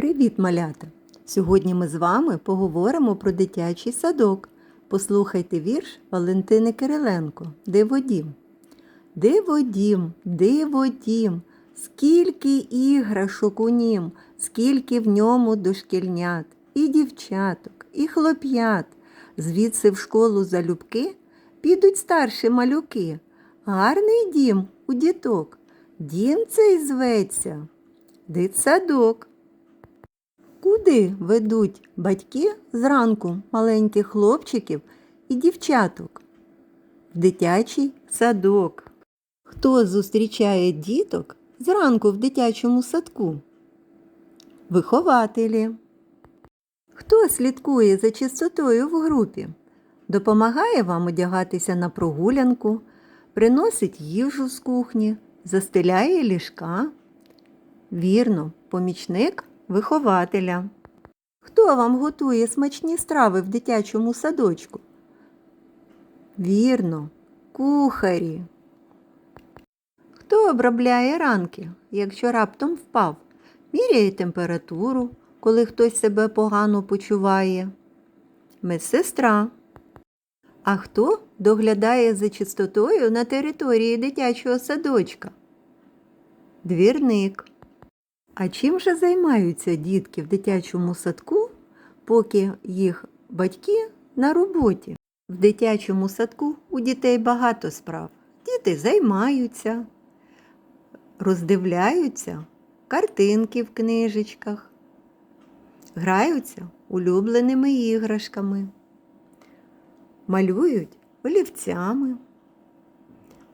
Привіт, малята! Сьогодні ми з вами поговоримо про дитячий садок. Послухайте вірш Валентини Кириленко Диводім. Диводім, диводім, скільки іграшок у нім, скільки в ньому дошкільнят, і дівчаток, і хлоп'ят. Звідси в школу залюбки підуть старші малюки. Гарний дім у діток. Дім цей зветься. Дитсадок. Куди ведуть батьки зранку маленьких хлопчиків і дівчаток? В дитячий садок. Хто зустрічає діток зранку в дитячому садку? Вихователі. Хто слідкує за чистотою в групі? Допомагає вам одягатися на прогулянку, приносить їжу з кухні, застеляє ліжка. Вірно, помічник вихователя. Хто вам готує смачні страви в дитячому садочку? Вірно, кухарі. Хто обробляє ранки, якщо раптом впав? Міряє температуру, коли хтось себе погано почуває. Медсестра. А хто доглядає за чистотою на території дитячого садочка? Двірник. А чим же займаються дітки в дитячому садку, поки їх батьки на роботі? В дитячому садку у дітей багато справ. Діти займаються, роздивляються картинки в книжечках, граються улюбленими іграшками, малюють олівцями,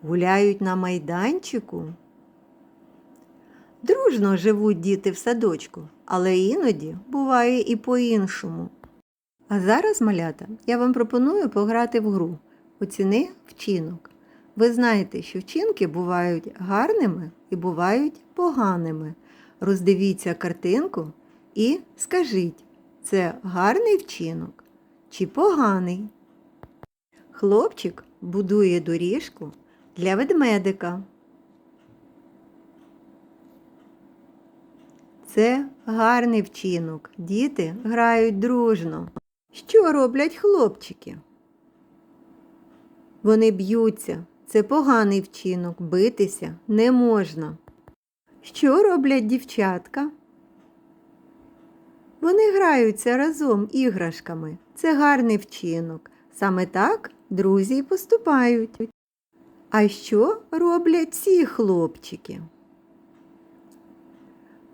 гуляють на майданчику. Дружно живуть діти в садочку, але іноді буває і по-іншому. А зараз, малята, я вам пропоную пограти в гру Оціни вчинок. Ви знаєте, що вчинки бувають гарними і бувають поганими. Роздивіться картинку і скажіть, це гарний вчинок чи поганий. Хлопчик будує доріжку для ведмедика. Це гарний вчинок. Діти грають дружно. Що роблять хлопчики? Вони б'ються. Це поганий вчинок. Битися не можна. Що роблять дівчатка? Вони граються разом іграшками. Це гарний вчинок. Саме так друзі й поступають. А що роблять ці хлопчики?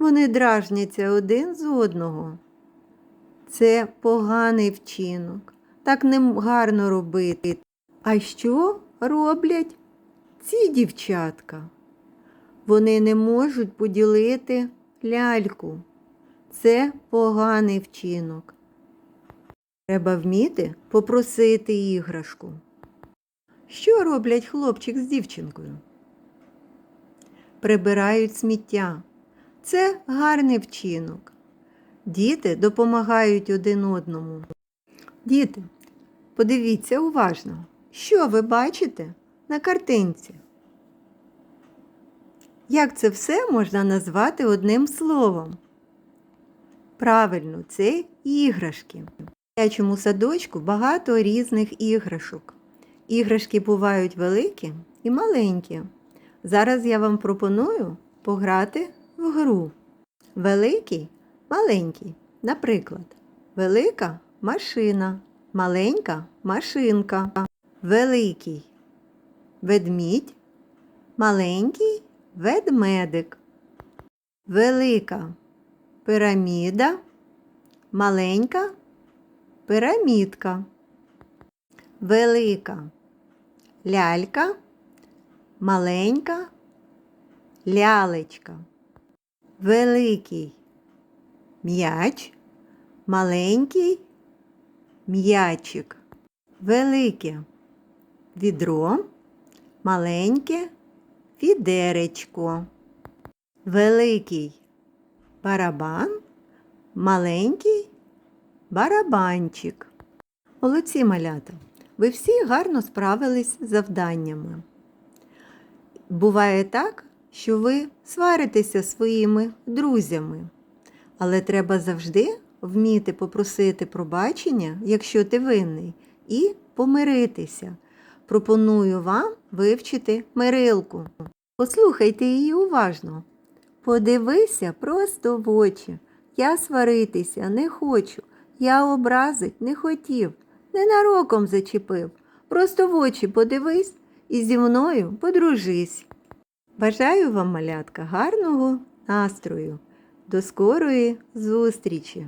Вони дражняться один з одного. Це поганий вчинок. Так не гарно робити. А що роблять ці дівчатка? Вони не можуть поділити ляльку. Це поганий вчинок. Треба вміти попросити іграшку. Що роблять хлопчик з дівчинкою? Прибирають сміття. Це гарний вчинок. Діти допомагають один одному. Діти, подивіться уважно, що ви бачите на картинці. Як це все можна назвати одним словом? Правильно, це іграшки. В дитячому садочку багато різних іграшок. Іграшки бувають великі і маленькі. Зараз я вам пропоную пограти в гру. Великий, маленький. Наприклад, велика машина, маленька машинка, великий ведмідь, маленький ведмедик, велика піраміда, маленька пірамідка, велика лялька, маленька лялечка великий м'яч, маленький м'ячик, велике відро, маленьке відеречко, великий барабан, маленький барабанчик. Молодці малята, ви всі гарно справились з завданнями. Буває так, що ви сваритеся своїми друзями. Але треба завжди вміти попросити пробачення, якщо ти винний, і помиритися. Пропоную вам вивчити мирилку. Послухайте її уважно. Подивися просто в очі. Я сваритися не хочу. Я образить не хотів. Ненароком зачепив. Просто в очі подивись і зі мною подружись. Бажаю вам, малятка, гарного настрою. До скорої зустрічі!